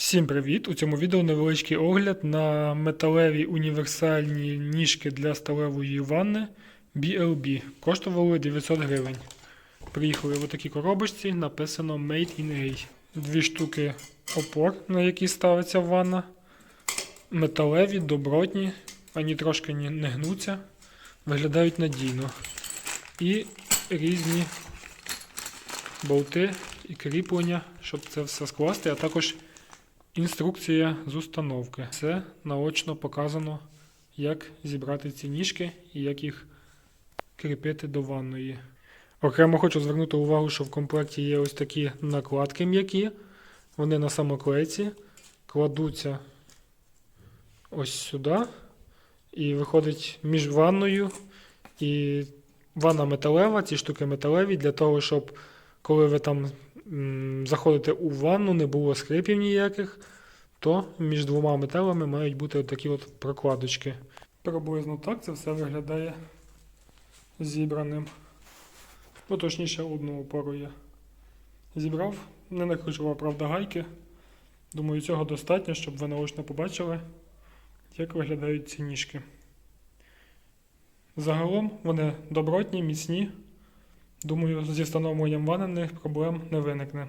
Всім привіт! У цьому відео невеличкий огляд на металеві універсальні ніжки для сталевої ванни BLB. Коштували 900 гривень. Приїхали в такій коробочці, написано Made in A. Дві штуки опор, на які ставиться ванна. Металеві, добротні, ані трошки не гнуться, виглядають надійно. І різні болти і кріплення, щоб це все скласти, а також Інструкція з установки. Це наочно показано, як зібрати ці ніжки і як їх кріпити до ванної. Окремо хочу звернути увагу, що в комплекті є ось такі накладки м'які. Вони на самоклейці кладуться ось сюди. І виходить між ванною і ванна металева, ці штуки металеві, для того, щоб коли ви там м, заходите у ванну, не було скрипів ніяких, то між двома металами мають бути от такі от прокладочки. Приблизно так це все виглядає зібраним. Ну, точніше, одну опору я зібрав. Не накручував, правда, гайки. Думаю, цього достатньо, щоб ви наочно побачили, як виглядають ці ніжки. Загалом вони добротні, міцні. Думаю, зі встановленням ванених проблем не виникне.